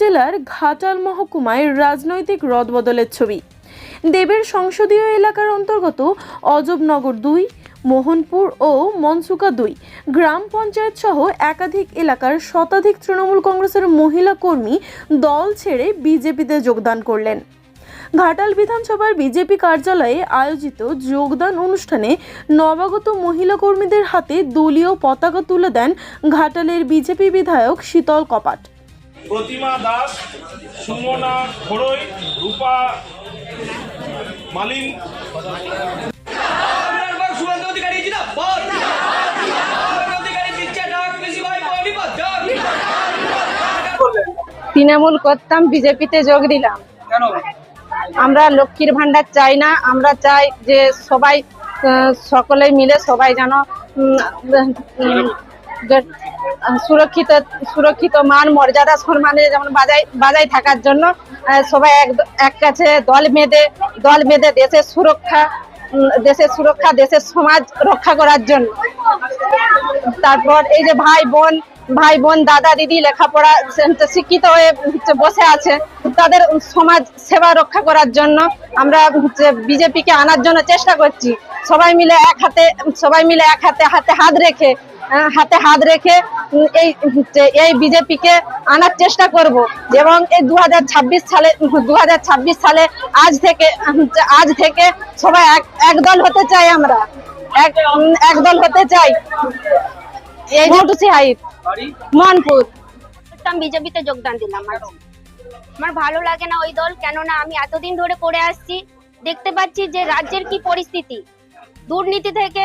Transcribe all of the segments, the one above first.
জেলার ঘাটাল মহকুমায় রাজনৈতিক রদবদলের ছবি। দেবের সংসদীয় এলাকার অন্তর্গত অজবনগর দুই, মোহনপুর ও মনসুকা দুই, গ্রাম পঞ্চায়েত সহ একাধিক এলাকার শতাধিক তৃণমূল কংগ্রেসের মহিলা কর্মী দল ছেড়ে বিজেপিতে যোগদান করলেন। ঘাটাল বিধানসভার বিজেপি কার্যালয়ে আয়োজিত যোগদান অনুষ্ঠানে নবাগত মহিলা কর্মীদের হাতে দলীয় পতাকা তুলে দেন ঘাটালের বিজেপি বিধায়ক শীতল কপাট। প্রতিমা দাস সুমনা খড়ই রূপা মালিন। তৃণমূল করতাম বিজেপিতে যোগ দিলাম। আমরা লক্ষ্মীর ভান্ডার চাই না আমরা চাই যে সবাই সকলে মিলে সবাই যেন সুরক্ষিত সুরক্ষিত মান, মর্যাদা, সম্মানে যেমন বাজাই বাজাই থাকার জন্য সবাই এক এক কাছে দল বেঁধে দল বেঁধে দেশের সুরক্ষা দেশের সুরক্ষা, দেশের সমাজ রক্ষা করার জন্য। তারপর এই যে ভাই বোন ভাই বোন, দাদা, দিদি লেখাপড়া শিক্ষিত হয়ে হচ্ছে বসে আছে, তাদের সমাজ সেবা রক্ষা করার জন্য আমরা হচ্ছে বিজেপিকে আনার জন্য চেষ্টা করছি। সবাই মিলে এক হাতে, সবাই মিলে এক হাতে হাতে হাত রেখে হাতে হাত রেখে এই এই বিজেপিকে আনার চেষ্টা করব। এবং এই দু হাজার ছাব্বিশ সালে দু হাজার ছাব্বিশ সালে আজ থেকে আজ থেকে সবাই এক একদল হতে চাই আমরা। এক একদল হতে চাই। এই মটুসি হাইট। মনপুর। বিজেপিতে যোগদান দিলাম আমার ভালো লাগে না ওই দল কেননা আমি এতদিন ধরে করে আসছি। দেখতে পাচ্ছি যে রাজ্যের কি পরিস্থিতি। দুর্নীতি থেকে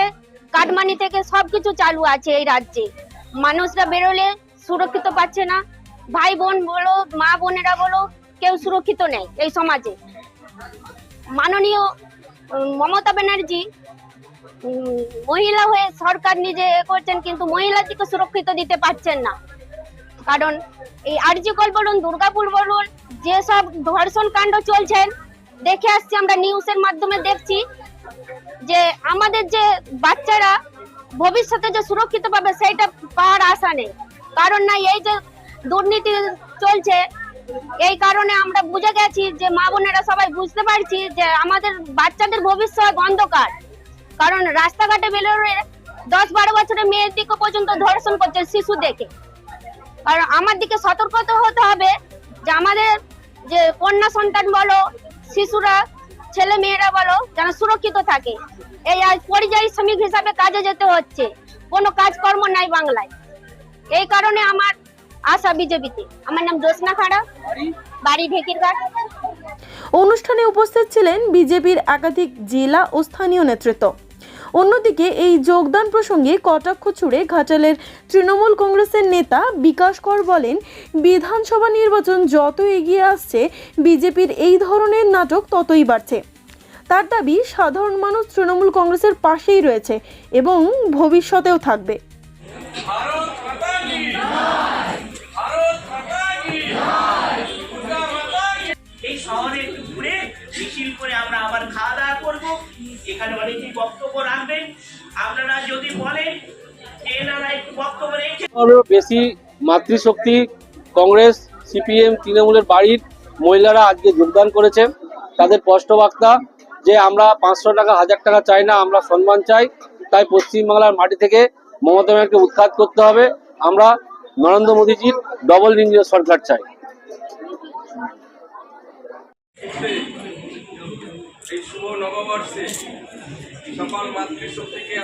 কাটমানি থেকে সবকিছু চালু আছে এই রাজ্যে। মানুষরা বেরোলে সুরক্ষিত পাচ্ছে না। ভাই বোন বলো, মা বোনেরা বলো, কেউ সুরক্ষিত নেই এই সমাজে। মাননীয় মমতা ব্যানার্জি মহিলা হয়ে সরকার নিজে এ করছেন, কিন্তু মহিলাদেরকে সুরক্ষিত দিতে পারছেন না। কারণ এই আরজিকল বলুন, দুর্গাপুর বলুন, যেসব ধর্ষণ কাণ্ড চলছেন দেখে আসছি আমরা নিউজের মাধ্যমে দেখছি। যে আমাদের যে বাচ্চারা ভবিষ্যতে যে সুরক্ষিত পাবে সেইটা পাওয়ার আশা নেই। কারণ না, এই যে দুর্নীতি চলছে, এই কারণে আমরা বুঝে গেছি যে মা বোনেরা সবাই বুঝতে পারছি যে আমাদের বাচ্চাদের ভবিষ্যৎ অন্ধকার। কারণ রাস্তাঘাটে বেরোলে দশ বারো বছরের মেয়ের দিকে পর্যন্ত ধর্ষণ করছে শিশু দেখে। কারণ আমার দিকে সতর্কতা হতে হবে যে আমাদের যে কন্যা সন্তান বলো, শিশুরা ছেলে মেয়েরা বলো যেন সুরক্ষিত থাকে, এই আজ পরিযায়ী শ্রমিক হিসাবে কাজে যেতে হচ্ছে। কোনো কাজকর্ম নাই বাংলায়। এই কারণে আমার আশা বিজেপিতে। আমার নাম জোসনা খাড়া। বাড়ি ঢেকিরঘাট অনুষ্ঠানে উপস্থিত ছিলেন বিজেপির একাধিক জেলা ও স্থানীয় নেতৃত্ব। অন্যদিকে এই যোগদান প্রসঙ্গে কটাক্ষ ছুড়ে ঘাটালের তৃণমূল কংগ্রেসের নেতা বিকাশ কর বলেন, বিধানসভা নির্বাচন যত এগিয়ে আসছে, বিজেপির এই ধরনের নাটক ততই বাড়ছে। তার দাবি, সাধারণ মানুষ তৃণমূল কংগ্রেসের পাশেই রয়েছে এবং ভবিষ্যতেও থাকবে। এখানে অনেকেই বক্তব্য রাখবেন। আপনারা যদি বলেন বেশি মাতৃশক্তি কংগ্রেস, সিপিএম, তৃণমূলের বাড়ির মহিলারা আজকে যোগদান করেছে তাদের স্পষ্ট বার্তা যে আমরা পাঁচশো টাকা, হাজার টাকা চাই না, আমরা সম্মান চাই। তাই পশ্চিমবাংলার মাটি থেকে মমতা ব্যানার্জিকে উৎখাত করতে হবে। আমরা নরেন্দ্র মোদীজির ডবল ইঞ্জিনের সরকার চাই। এই শুভ নববর্ষে সকল মাতৃশক্তিকে